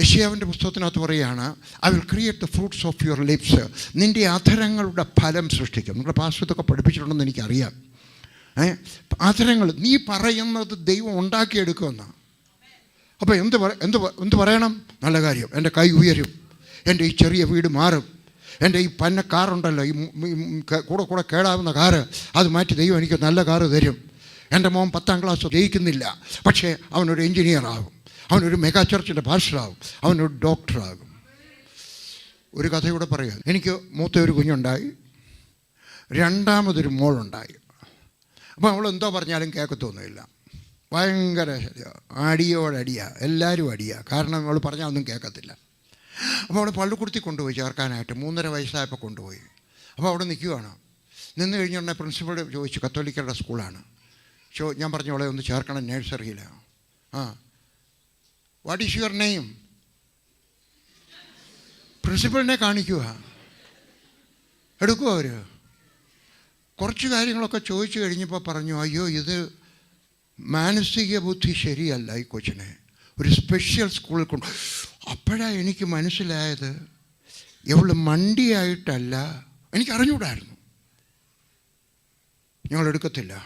യഷ്യാവിന്റെ പുസ്തകത്തിനകത്ത് പറയുകയാണ് I will create the fruits of your lips നിന്റെ അധരങ്ങളുടെ ഫലം സൃഷ്ടിക്കും. നിങ്ങളുടെ പാശ്വത്തൊക്കെ പഠിപ്പിച്ചിട്ടുണ്ടെന്ന് എനിക്കറിയാം. ഏ? അധരങ്ങൾ നീ പറയുന്നത് ദൈവം ഉണ്ടാക്കിയെടുക്കുമെന്നാണ് അപ്പോൾ എന്ത് പറ എന്ത് എന്ത് പറയണം? നല്ല കാര്യം എന്റെ കൈ ഉയരും എന്റെ ഈ ചെറിയ വീട് മാറും എന്റെ ഈ പന്ന കാറുണ്ടല്ലോ ഈ കൂടെ കൂടെ കേടാവുന്ന കാറ് അത് മാറ്റി ദൈവം എനിക്ക് നല്ല കാറ് തരും. എന്റെ മോൻ പത്താം ക്ലാസ് ജയിക്കുന്നില്ല പക്ഷേ അവനൊരു എഞ്ചിനീയർ ആകും അവനൊരു മെഗാ ചർച്ചിന്റെ പാസ്റ്ററാകും അവനൊരു ഡോക്ടറാകും ഒരു കഥയൂടെ പറയാം. എനിക്ക് മൂത്ത ഒരു കുഞ്ഞുണ്ടായി. രണ്ടാമതൊരു മോളുണ്ടായി. അപ്പോൾ അവൾ എന്തോ പറഞ്ഞാലും കേൾക്കത്തൊന്നുമില്ല ഭയങ്കര അടിയോടടിയ എല്ലാവരും അടിയ. കാരണം അവൾ പറഞ്ഞാൽ ഒന്നും കേൾക്കത്തില്ല അപ്പോൾ അവൾ പള്ളിക്കുടുത്തി കൊണ്ടുപോയി ചേർക്കാനായിട്ട് മൂന്നര വയസ്സായപ്പോൾ കൊണ്ടുപോയി. അപ്പോൾ അവിടെ നിൽക്കുകയാണ് നിന്ന് കഴിഞ്ഞുടനെ പ്രിൻസിപ്പൾ ചോദിച്ചു കത്തോലിക്കരുടെ സ്കൂളാണ് ചോ ഞാൻ പറഞ്ഞു അവളെ ഒന്ന് ചേർക്കണം നേഴ്സറിയിലാണ് ആ വാട്ട് ഈസ് യുവർ നെയിം പ്രിൻസിപ്പളിനെ കാണിക്കുക. എടുക്കുക അവർ കുറച്ച് കാര്യങ്ങളൊക്കെ ചോദിച്ചു കഴിഞ്ഞപ്പോൾ പറഞ്ഞു അയ്യോ ഇത് മാനസിക ബുദ്ധി ശരിയല്ല ഈ കൊച്ചിനെ. ഒരു സ്പെഷ്യൽ സ്കൂളിൽ കൊണ്ട്. അപ്പോഴാണ് എനിക്ക് മനസ്സിലായത് ഇവൾ മണ്ടിയായിട്ടല്ല. എനിക്ക് ഞങ്ങളെടുക്കത്തില്ല.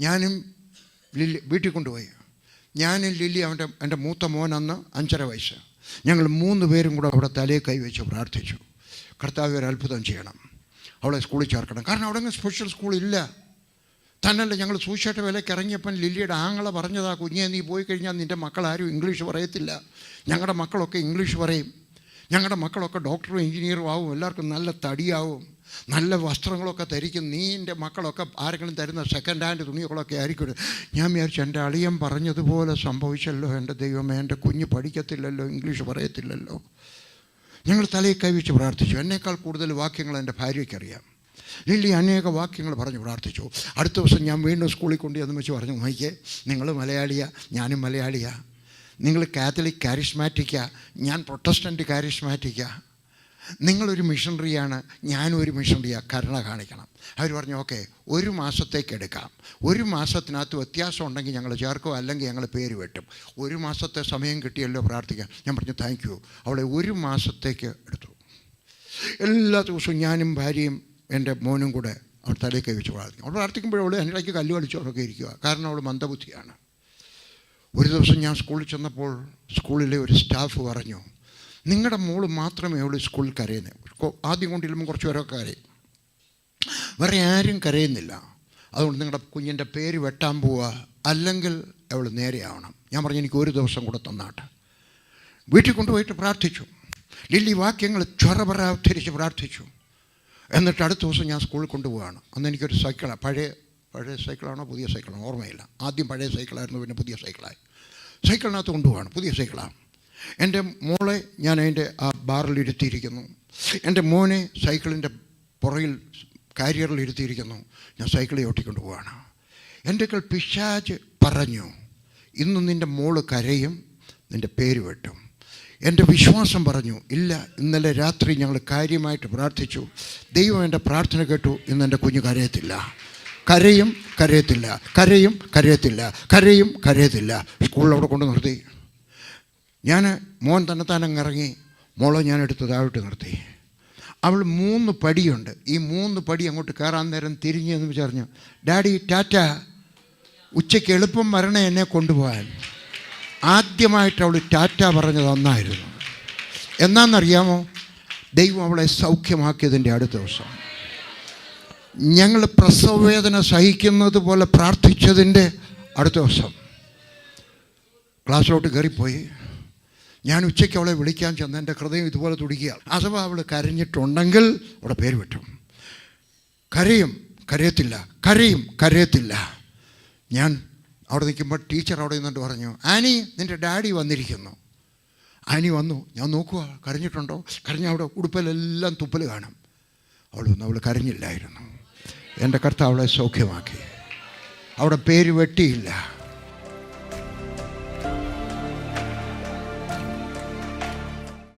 ഞാനും വീട്ടിൽ കൊണ്ടുപോയി. ഞാനും ലില്ലി അവന്റെ എന്റെ മൂത്ത മോൻ അന്ന് അഞ്ചര വയസ്സ്. ഞങ്ങൾ മൂന്ന് പേരും കൂടെ അവിടെ തലയെ കൈവച്ച് പ്രാർത്ഥിച്ചു. കർത്താവ് ഒരു അത്ഭുതം ചെയ്യണം. അവളെ സ്കൂളിൽ ചേർക്കണം. കാരണം അവിടെ സ്പെഷ്യൽ സ്കൂളില്ല തന്നല്ല ഞങ്ങൾ സൂക്ഷിച്ചിട്ട് വിലയ്ക്ക് ഇറങ്ങിയപ്പം ലില്ലിയുടെ ആങ്ങളെ പറഞ്ഞതാ കുഞ്ഞേ നീ പോയി കഴിഞ്ഞാൽ നിന്റെ മക്കളാരും ഇംഗ്ലീഷ് പറയത്തില്ല. ഞങ്ങളുടെ മക്കളൊക്കെ ഇംഗ്ലീഷ് പറയും. ഞങ്ങളുടെ മക്കളൊക്കെ ഡോക്ടറും എഞ്ചിനീയറും ആവും. എല്ലാവർക്കും നല്ല തടിയാവും. നല്ല വസ്ത്രങ്ങളൊക്കെ ധരിക്കും. നീ എന്റെ മക്കളൊക്കെ ആരെങ്കിലും തരുന്ന സെക്കൻഡ് ഹാൻഡ് തുണികളൊക്കെ ആയിരിക്കും. ഞാൻ വിചാരിച്ചു എന്റെ അളിയൻ പറഞ്ഞതുപോലെ സംഭവിച്ചല്ലോ. എന്റെ ദൈവമേ എന്റെ കുഞ്ഞ് പഠിക്കത്തില്ലല്ലോ ഇംഗ്ലീഷ് പറയത്തില്ലല്ലോ. ഞങ്ങൾ തലയിൽ കൈവച്ച് പ്രാർത്ഥിച്ചു. എന്നേക്കാൾ കൂടുതൽ വാക്യങ്ങൾ എന്റെ ഭാര്യയ്ക്കറിയാം. ലില്ലി അനേക വാക്യങ്ങൾ പറഞ്ഞു പ്രാർത്ഥിച്ചു. അടുത്ത ദിവസം ഞാൻ വീണ്ടും സ്കൂളിൽ കൊണ്ട് എന്ന് വെച്ച് പറഞ്ഞു നോക്കിയേ നിങ്ങൾ മലയാളിയാ ഞാനും മലയാളിയാ. നിങ്ങൾ കാത്തലിക് കാരിസ്മാറ്റിക്കാ ഞാൻ പ്രൊട്ടസ്റ്റന്റ് കാരിസ്മാറ്റിക്കാ നിങ്ങളൊരു മിഷണറിയാണ് ഞാനും ഒരു മിഷണറിയാണ് കരുണ കാണിക്കണം. അവർ പറഞ്ഞു ഓക്കെ ഒരു മാസത്തേക്ക് എടുക്കാം. ഒരു മാസത്തിനകത്ത് വ്യത്യാസം ഉണ്ടെങ്കിൽ ഞങ്ങൾ ചേർക്കും? അല്ലെങ്കിൽ ഞങ്ങൾ പേര് വെട്ടും. ഒരു മാസത്തെ സമയം കിട്ടിയല്ലോ പ്രാർത്ഥിക്കാം ഞാൻ പറഞ്ഞു താങ്ക് യു അവളെ ഒരു മാസത്തേക്ക് എടുത്തു. എല്ലാ ദിവസവും ഞാനും ഭാര്യയും എന്റെ മോനും കൂടെ അവൾ തലയിൽ കൈ വെച്ച് പ്രാർത്ഥിക്കും. അവൾ പ്രാർത്ഥിക്കുമ്പോൾ അവൾ എന്റെ ഇടയ്ക്ക് കല്ല് ഇരിക്കുക കാരണം അവൾ മന്ദബുദ്ധിയാണ്. ഒരു ദിവസം ഞാൻ സ്കൂളിൽ ചെന്നപ്പോൾ സ്കൂളിലെ ഒരു സ്റ്റാഫ് പറഞ്ഞു നിങ്ങളുടെ മോൾ മാത്രമേ ഉള്ളൂ സ്കൂളിൽ കരയുന്നത് ആദ്യം കൊണ്ടിരുമ്പോൾ കുറച്ച് പേരൊക്കെ കരയും. വേറെ ആരും കരയുന്നില്ല. അതുകൊണ്ട് നിങ്ങളുടെ കുഞ്ഞിന്റെ പേര് വെട്ടാൻ പോവുക അല്ലെങ്കിൽ അവൾ നേരെയാവണം ഞാൻ പറഞ്ഞു എനിക്ക് ഒരു ദിവസം കൂടെ തന്നാട്ടെ. വീട്ടിൽ കൊണ്ടുപോയിട്ട് പ്രാർത്ഥിച്ചു. ലില്ലി വാക്യങ്ങൾ ചൊറപറ ഉദ്ധരിച്ച് പ്രാർത്ഥിച്ചു. എന്നിട്ട് അടുത്ത ദിവസം ഞാൻ സ്കൂളിൽ കൊണ്ടുപോവുകയാണ് അന്ന് എനിക്കൊരു സൈക്കിളാണ് പഴയ പഴയ സൈക്കിളാണോ പുതിയ സൈക്കിളാണോ ഓർമ്മയില്ല. ആദ്യം പഴയ സൈക്കിളായിരുന്നു പിന്നെ പുതിയ സൈക്കിളായി സൈക്കിളിനകത്ത് കൊണ്ടുപോവാണ്. പുതിയ സൈക്കിളാണ് എന്റെ മോളെ ഞാൻ അതിന്റെ ആ ബാറിലിരുത്തിയിരിക്കുന്നു എന്റെ മോനെ സൈക്കിളിന്റെ പുറയിൽ കാരിയറിൽ ഇരുത്തിയിരിക്കുന്നു. ഞാൻ സൈക്കിളിൽ ഓട്ടിക്കൊണ്ട് പോവാണ്. എന്റെ കൽ പിശാജ് പറഞ്ഞു ഇന്ന് നിന്റെ മോൾ കരയും നിന്റെ പേര് വെട്ടും. എന്റെ വിശ്വാസം പറഞ്ഞു ഇല്ല ഇന്നലെ രാത്രി ഞങ്ങൾ കാര്യമായിട്ട് പ്രാർത്ഥിച്ചു. ദൈവം എന്റെ പ്രാർത്ഥന കേട്ടു ഇന്ന് എന്റെ കുഞ്ഞ് കരയത്തില്ല. കരയും കരയത്തില്ല. കരയും കരയത്തില്ല. കരയും കരയത്തില്ല. സ്കൂളിൽ അവിടെ കൊണ്ട് നിർത്തി. ഞാൻ മോൻ തന്നെത്താനങ്ങ് ഇറങ്ങി മോളെ ഞാൻ എടുത്ത് താഴോട്ട് നിർത്തി. അവൾ മൂന്ന് പടിയുണ്ട്. ഈ മൂന്ന് പടി അങ്ങോട്ട് കയറാൻ നേരം തിരിഞ്ഞ് എന്ന് വിചാരിഞ്ഞു ഡാഡി ടാറ്റ ഉച്ചയ്ക്ക് എളുപ്പം വരണേ എന്നെ കൊണ്ടുപോകാൻ. ആദ്യമായിട്ട് അവൾ ടാറ്റ പറഞ്ഞത് അന്നായിരുന്നു. എന്നാന്നറിയാമോ? ദൈവം അവളെ സൗഖ്യമാക്കിയതിന്റെ അടുത്ത ദിവസം. ഞങ്ങൾ പ്രസവവേദന സഹിക്കുന്നത് പോലെ പ്രാർത്ഥിച്ചതിന്റെ അടുത്ത ദിവസം ക്ലാസ്സിലോട്ട് കയറിപ്പോയി. ഞാൻ ഉച്ചയ്ക്ക് അവളെ വിളിക്കാൻ ചെന്ന് എന്റെ ഹൃദയം ഇതുപോലെ തുടിക്കുക അഥവാ അവൾ കരഞ്ഞിട്ടുണ്ടെങ്കിൽ അവിടെ പേര് വിട്ടും കരയും കരയത്തില്ല. കരയും കരയത്തില്ല. ഞാൻ അവിടെ നിൽക്കുമ്പോൾ ടീച്ചർ അവിടെ നിന്നിട്ട് പറഞ്ഞു ആനി നിന്റെ ഡാഡി വന്നിരിക്കുന്നു. ആനി വന്നു ഞാൻ നോക്കുക കരഞ്ഞിട്ടുണ്ടോ? കരഞ്ഞ അവിടെ ഉടുപ്പിലെല്ലാം തുപ്പൽ കാണും. അവൾ വന്നു അവൾ കരഞ്ഞില്ലായിരുന്നു. എന്റെ കർത്താവ് അവളെ സൗഖ്യമാക്കി. അവിടെ പേര് വെട്ടിയില്ല.